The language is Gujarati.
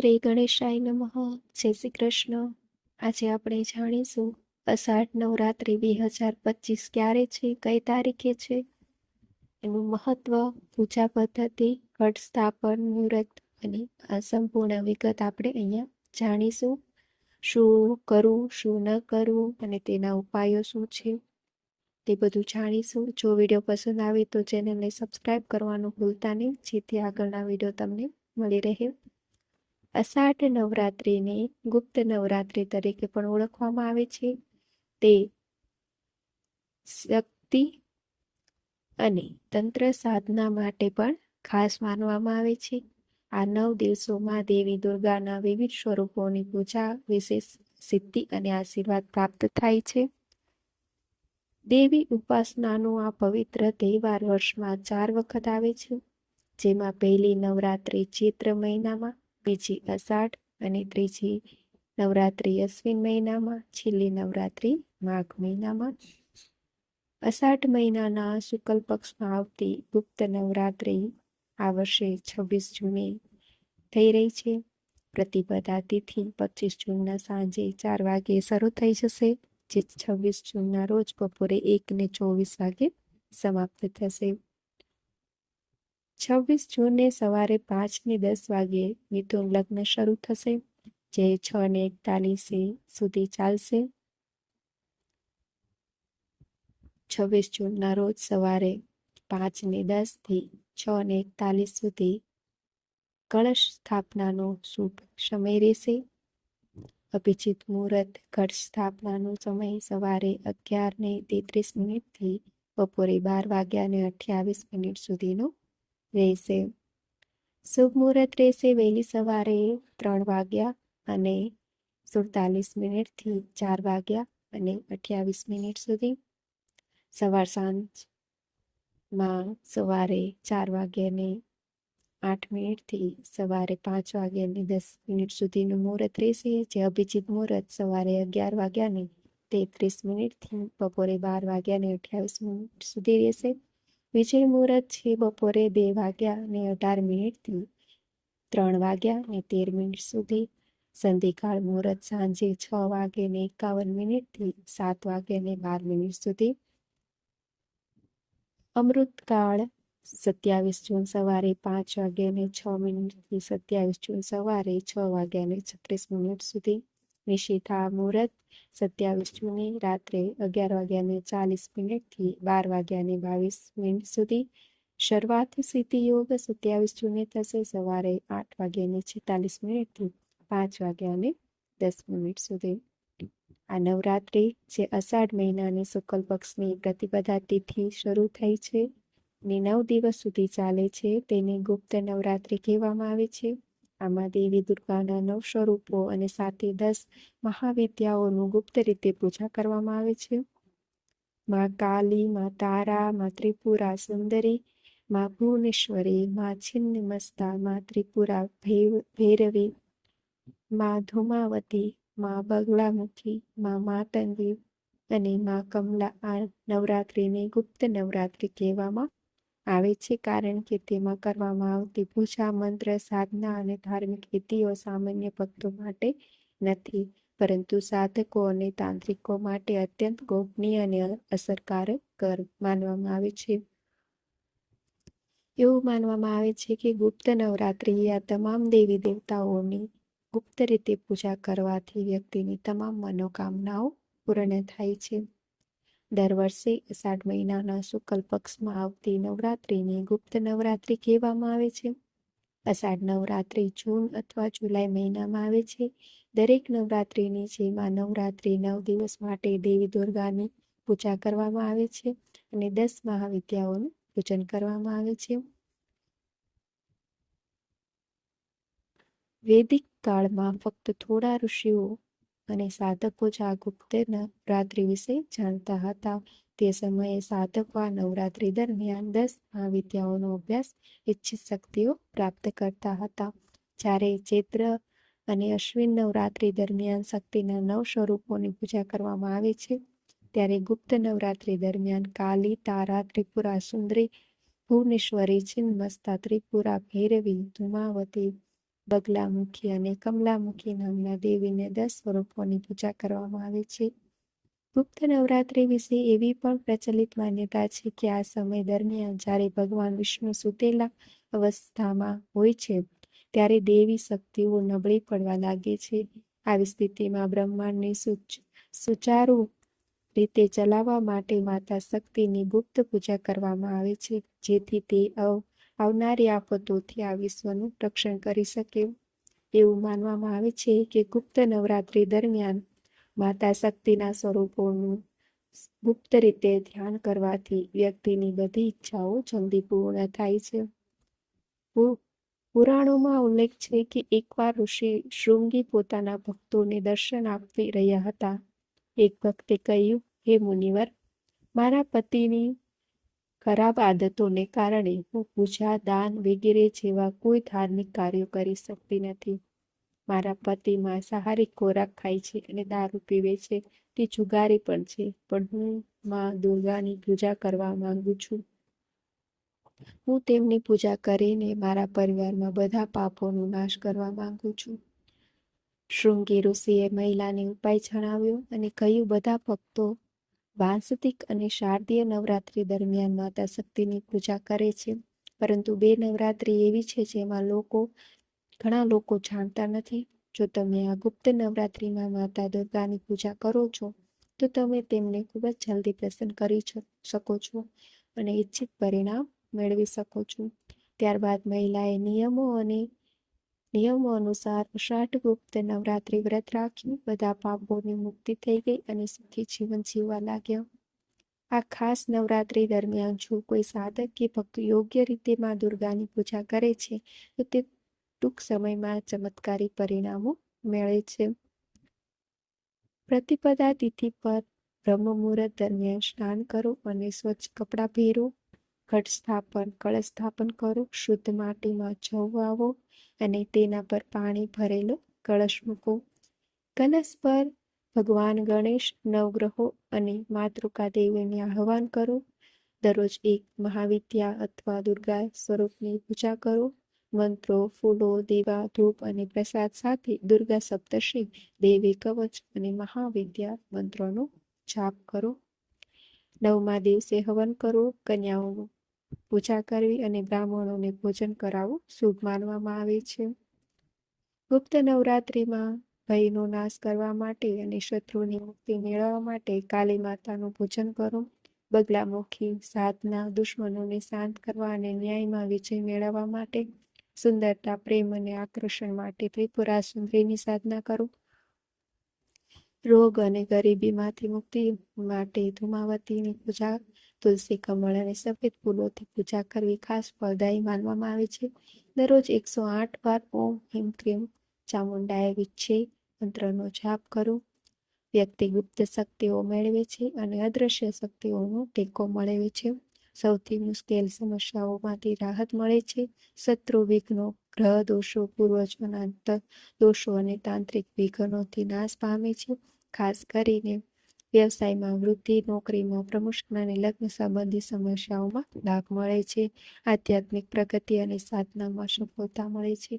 શ્રી ગણેશાય નમઃ. જય શ્રી કૃષ્ણ. આજે આપણે જાણીશું, અષાઢ નવરાત્રિ બે હજાર પચીસ ક્યારે છે, કઈ તારીખે છે? એનું મહત્વ, પૂજા પદ્ધતિ ઘટ સ્થાપન મુહૂર્ત અને આ સંપૂર્ણ વિગત આપણે અહીંયા જાણીશું. શું કરવું, શું ન કરવું અને તેના ઉપાયો શું છે, તે બધું જાણીશું. જો વીડિયો પસંદ આવે તો ચેનલને સબસ્ક્રાઈબ કરવાનું ભૂલતા નહીં. જેથી આગળના વીડિયો તમને મળી રહે. અષાઢ નવરાત્રિને ગુપ્ત નવરાત્રિ તરીકે પણ ઓળખવામાં આવે છે. તે શક્તિ અને તંત્ર સાધના માટે પણ ખાસ માનવામાં આવે છે. આ નવ દિવસોમાં દેવી દુર્ગાના વિવિધ સ્વરૂપોની પૂજા, વિશેષ સિદ્ધિ અને આશીર્વાદ પ્રાપ્ત થાય છે. દેવી ઉપાસનાનો આ પવિત્ર તહેવાર વર્ષમાં ચાર વખત આવે છે. જેમાં પહેલી નવરાત્રિ ચૈત્ર મહિનામાં બીજી અષાઢ અને ત્રીજી નવરાત્રિ અશ્વિન મહિનામાં, છેલ્લી નવરાત્રિ માઘ મહિનામાં. અષાઢ મહિનાના શુક્લ પક્ષમાં આવતી ગુપ્ત નવરાત્રિ આ વર્ષે છવ્વીસ જૂને થઈ રહી છે. પ્રતિપદા તિથિ પચીસ જૂનના સાંજે ચાર વાગે શરૂ થઈ જશે, જે છવ્વીસ જૂનના રોજ બપોરે એક ને ચોવીસ વાગે સમાપ્ત થશે. છવ્વીસ જૂને સવારે પાંચ ને દસ વાગે મિથુન લગ્ન શરૂ થશે, જે છ ને એકતાલીસે સુધી ચાલશે. છવ્વીસ જૂનના રોજ સવારે પાંચ ને દસથી છ ને એકતાલીસ સુધી કળશ સ્થાપનાનો શુભ સમય રહેશે. અભિજીત મુહૂર્ત કળશ સ્થાપનાનો સમય સવારે અગિયાર ને તેત્રીસ મિનિટથી બપોરે બાર વાગ્યા ને અઠ્યાવીસ મિનિટ સુધીનો રહેશે. શુભ મુહૂર્ત રહેશે, વહેલી સવારે ત્રણ વાગ્યા અને સુડતાલીસ મિનિટથી ચાર વાગ્યા અને અઠ્યાવીસ મિનિટ સુધી. સવાર સાંજમાં સવારે ચાર વાગ્યાને આઠ મિનિટથી સવારે પાંચ વાગ્યાની દસ મિનિટ સુધીનું મુહૂર્ત રહેશે. જે અભિજીત મુહૂર્ત સવારે અગિયાર વાગ્યાની તેત્રીસ મિનિટથી બપોરે બાર વાગ્યાને અઠ્યાવીસ મિનિટ સુધી રહેશે. વિજય મુહૂર્ત છે બપોરે બે વાગ્યા ને અઢાર મિનિટથી ત્રણ વાગ્યા ને તેર મિનિટ સુધી. સંધિકાળ મુહૂર્ત સાંજે છ વાગે ને એકાવન મિનિટથી સાત વાગે ને બાર મિનિટ સુધી. અમૃતકાળ સત્યાવીસ જૂન સવારે પાંચ વાગ્યા ને છ મિનિટથી સત્યાવીસ જૂન સવારે છ વાગ્યા ને છત્રીસ મિનિટ સુધી. નિશિથા મુહૂર્ત સત્યાવીસ જૂને રાત્રે અગિયાર વાગ્યાને ચાલીસ મિનિટથી બાર વાગ્યાને બાવીસ મિનિટ સુધી શરૂઆત સિદ્ધિ યોગ સત્યાવીસ જૂને થશે. સવારે આઠ વાગ્યાને છેતાલીસ મિનિટથી પાંચ વાગ્યાને દસ મિનિટ સુધી. આ નવરાત્રિ જે અષાઢ મહિનાની શુક્લ પક્ષની પ્રતિપદા તિથિ શરૂ થઈ છે ને નવ દિવસ સુધી ચાલે છે તેને ગુપ્ત નવરાત્રિ કહેવામાં આવે છે. આમાં દેવી દુર્ગાના નવ સ્વરૂપો અને સાથે દસ મહાવિદ્યાઓનું ગુપ્ત રીતે પૂજા કરવામાં આવે છે. માં કાલી, માં તારા, માં ત્રિપુરા, સુંદરી, માં ભુવનેશ્વરી, માં છિન્નમસ્તા, માં ત્રિપુરા ભૈરવી, માં ધુમાવતી, માં બગલામુખી માં માતંગી અને માં કમલા આ નવરાત્રિને ગુપ્ત નવરાત્રિ કહેવામાં આવે છે કારણ કે તેમાં કરવામાં આવતી પૂજા, મંત્ર, સાધના અને ધાર્મિક વિધિઓ સામાન્ય ભક્તો માટે નથી, પરંતુ સાધકો અને તાંત્રિકો માટે અત્યંત ગોપનીય અને અસરકારક કર માનવામાં આવે છે. એવું માનવામાં આવે છે કે ગુપ્ત નવરાત્રિ આ તમામ દેવી દેવતાઓની ગુપ્ત રીતે પૂજા કરવાથી વ્યક્તિની તમામ મનોકામનાઓ પૂર્ણ થાય છે. દર વર્ષે અષાઢ મહિનાના શુક્લ પક્ષમાં આવતી નવરાત્રિને ગુપ્ત નવરાત્રિ કહેવામાં આવે છે. અષાઢ નવરાત્રિ જૂન અથવા જુલાઈ મહિનામાં આવે છે. દરેક નવરાત્રિની જેમાં નવરાત્રિ નવ દિવસ માટે દેવી દુર્ગાની પૂજા કરવામાં આવે છે અને દસ મહાવિદ્યાઓનું પૂજન કરવામાં આવે છે. વૈદિક કાળમાં ફક્ત થોડા ઋષિઓ અને સાધકો જ રાત્રિ વિશે જાણતા હતા. તે સમયે સાધકો આ નવરાત્રિ દરમિયાન દસ મહાવિદ્યાઓનો અભ્યાસ ઈચ્છિત શક્તિઓ પ્રાપ્ત કરતા હતા. જ્યારે ચૈત્ર અને અશ્વિન નવરાત્રિ દરમિયાન શક્તિના નવ સ્વરૂપોની પૂજા કરવામાં આવે છે, ત્યારે ગુપ્ત નવરાત્રિ દરમિયાન કાલી, તારા, ત્રિપુરા, સુંદરી, ભુવનેશ્વરી, છિન્મસ્તા, ત્રિપુરા, ભૈરવી, ધુમાવતી બગલામુખી અને કમલામુખી નામના દેવીને દસ સ્વરૂપોની પૂજા કરવામાં આવે છે. ગુપ્ત નવરાત્રિ વિશે એવી પણ પ્રચલિત માન્યતા છે કે આ સમય દરમિયાન જ્યારે ભગવાન વિષ્ણુ સુતેલા અવસ્થામાં હોય છે, ત્યારે દેવી શક્તિઓ નબળી પડવા લાગે છે. આવી સ્થિતિમાં બ્રહ્માંડને સુચારુ રીતે ચલાવવા માટે માતા શક્તિની ગુપ્ત પૂજા કરવામાં આવે છે, જેથી તે આવનારી આફતોથી આ વિશ્વનું રક્ષણ કરી શકે એવું માનવામાં આવે છે કે ગુપ્ત નવરાત્રિ દરમિયાન માતા શક્તિના સ્વરૂપોનું ગુપ્ત રીતે ધ્યાન કરવાથી વ્યક્તિની બધી ઈચ્છાઓ જલ્દી પૂર્ણ થાય છે. પુરાણોમાં ઉલ્લેખ છે કે એકવાર ઋષિ શૃંગી પોતાના ભક્તોને દર્શન આપી રહ્યા હતા. એક ભક્તે કહ્યું, હે મુનિવર, મારા પતિની ખરાબ આદતોને કારણે હું પૂજા દાન વગેરે જેવા કોઈ ધાર્મિક કાર્યો કરી શકતી નથી. મારા પતિ માંસાહારી ખોરાક ખાય છે અને દારૂ પીવે છે. તે જુગારી પણ છે, પણ હું માં દુર્ગાની પૂજા કરવા માંગુ છું. હું તેમની પૂજા કરીને મારા પરિવારમાં બધા પાપોનો નાશ કરવા માંગુ છું. શૃંગી ઋષિએ મહિલાને ઉપાય જણાવ્યો અને કહ્યું, બધા ભક્તો વાંસતિક અને શારદીય નવરાત્રિ દરમિયાન માતા શક્તિની પૂજા કરે છે. પરંતુ બે નવરાત્રિ એવી છે જેમાં લોકો, ઘણા લોકો જાણતા નથી. જો તમે આ ગુપ્ત નવરાત્રિમાં માતા દુર્ગાની પૂજા કરો છો, તો તમે તેમને ખૂબ જ જલ્દી પ્રસન્ન કરી શકો છો અને ઈચ્છિત પરિણામ મેળવી શકો છો. ત્યારબાદ મહિલાએ નિયમો અને નિયમો અનુસાર અષાઢ ગુપ્ત નવરાત્રિ વ્રત રાખ્યું બધા પાપોની મુક્તિ થઈ ગઈ અને સુખી જીવન જીવવા લાગ્યા. આ ખાસ નવરાત્રિ દરમિયાન જો કોઈ સાધક કે ભક્ત યોગ્ય રીતે માં દુર્ગાની પૂજા કરે છે, તો તે ટૂંક સમયમાં ચમત્કારી પરિણામો મેળે છે. પ્રતિપદા તિથિ પર બ્રહ્મ મુહૂર્ત દરમિયાન સ્નાન કરો અને સ્વચ્છ કપડાં પહેરો. ઘટ સ્થાપન કળશ સ્થાપન કરો, શુદ્ધ માટીમાં જવ વાવો અને તેના પર પાણી ભરેલો કળશ મૂકો. કલશ પર ભગવાન ગણેશ, નવગ્રહો અને માતૃકા દેવીને આહવાન કરો. દરરોજ એક મહાવિદ્યા અથવા દુર્ગા સ્વરૂપની પૂજા કરો. મંત્રો, ફૂલો, દીવા, ધૂપ અને પ્રસાદ સાથે દુર્ગા સપ્તશી, દેવી કવચ અને મહાવિદ્યા મંત્રોનો જાપ કરો. નવમા દિવસે હવન કરો, કન્યાઓ પૂજા કરવી અને બ્રાહ્મણોને ભોજન કરાવવું શુભ માનવામાં આવે છે. ગુપ્ત નવરાત્રિમાં ભયનો નાશ કરવા માટે અને શત્રુની મુક્તિ મેળવવા માટે કાલી માતાનું પૂજન કરો. બગલામુખી, સાધના, દુશ્મનોને શાંત કરવા અને ન્યાયમાં વિજય મેળવવા માટે સુંદરતા, પ્રેમ અને આકર્ષણ માટે ત્રિપુરા સુંદરીની સાધના કરો. રોગ અને ગરીબીમાંથી મુક્તિ માટે ધુમાવતીની પૂજા તુલસી કમળ અને સફેદ ફૂલોથી પૂજા કરવી ખાસ ફળદાયી માનવામાં આવે છે. દરરોજ એકસો આઠ વાર ઓમ, હિમ ક્રીમ, ચામુંડાએ વિચ્છે મંત્રનો જાપ કરો. વ્યક્તિ ગુપ્ત શક્તિઓ મેળવે છે અને અદ્રશ્ય શક્તિઓનો ટેકો મળે છે. સૌથી મુશ્કેલ સમસ્યાઓમાંથી રાહત મળે છે. શત્રુ વિઘ્નો, ગ્રહ દોષો, પૂર્વજોના દોષો અને તાંત્રિક વિઘ્નોથી નાશ પામે છે. ખાસ કરીને વ્યવસાયમાં વૃદ્ધિ નોકરીમાં પ્રમોશન અને લગ્ન સંબંધી સમસ્યાઓમાં લાભ મળે છે. આધ્યાત્મિક પ્રગતિ અને સાધનામાં સફળતા મળે છે.